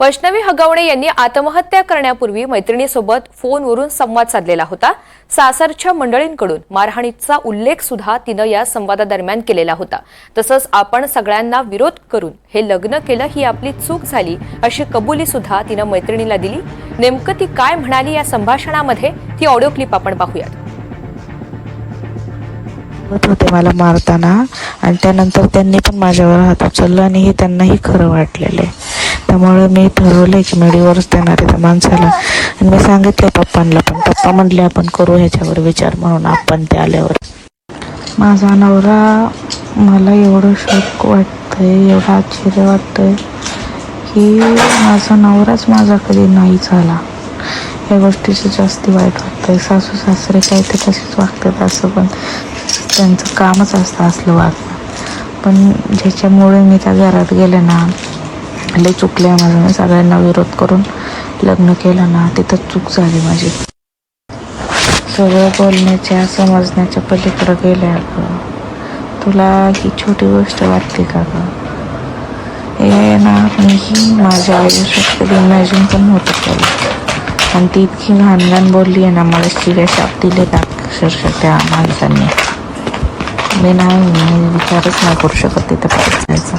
वैष्णवी हगवणे यांनी आत्महत्या करण्यापूर्वी मैत्रिणीसोबत फोनवरून संवाद साधलेला होता. सासरच्या मंडळींकडून मारहाणीचा उल्लेख सुद्धा तिनं या संवादादरम्यान केलेला होता. तसंच आपण सगळ्यांना विरोध करून हे लग्न केलं ही आपली चूक झाली अशी कबुली सुद्धा तिनं मैत्रिणीला दिली. नेमकं ती काय म्हणाली या संभाषणामध्ये? ती ऑडिओ क्लिप आपण पाहूयात. होते मला मारताना आणि त्यानंतर त्यांनी पण माझ्यावर हात उचलला आणि हे त्यांनाही खरं वाटलेलं आहे. त्यामुळे मी ठरवलं की मेडीवरच देणार आहे त्या माणसाला. आणि मी सांगितलं पप्पांना पण. पप्पा म्हटले आपण करू ह्याच्यावर विचार म्हणून आपण ते आल्यावर. माझा नवरा मला एवढं शोक वाटतंय एवढं आश्चर्य वाटतंय की माझा नवराच माझा कधी नाही झाला. या गोष्टीचं जास्ती वाईट वाटतंय. सासू सासरे काय ते तसेच वागतात असं पण त्यांचं कामच असतं असलं वागणं. पण ज्याच्यामुळे मी त्या घरात गेले ना लय चुकले माझं मी सगळ्यांना विरोध करून लग्न केलं ना तिथं चूक झाली माझी. सगळं बोलण्याच्या समजण्याच्या पलीकडं गेले अगं. तुला ही छोटी गोष्ट वाटते का गं? हे ना मीही माझ्या आयुष्यात कधी इमॅजिन पण होत त्याला आणि ती इतकी घाण घाण बोलली आहे ना मला शिव्या शाप दिले का अक्षरशः त्या माणसांनी. मी नाही मी विचारच नाही करू शकत तिथं परत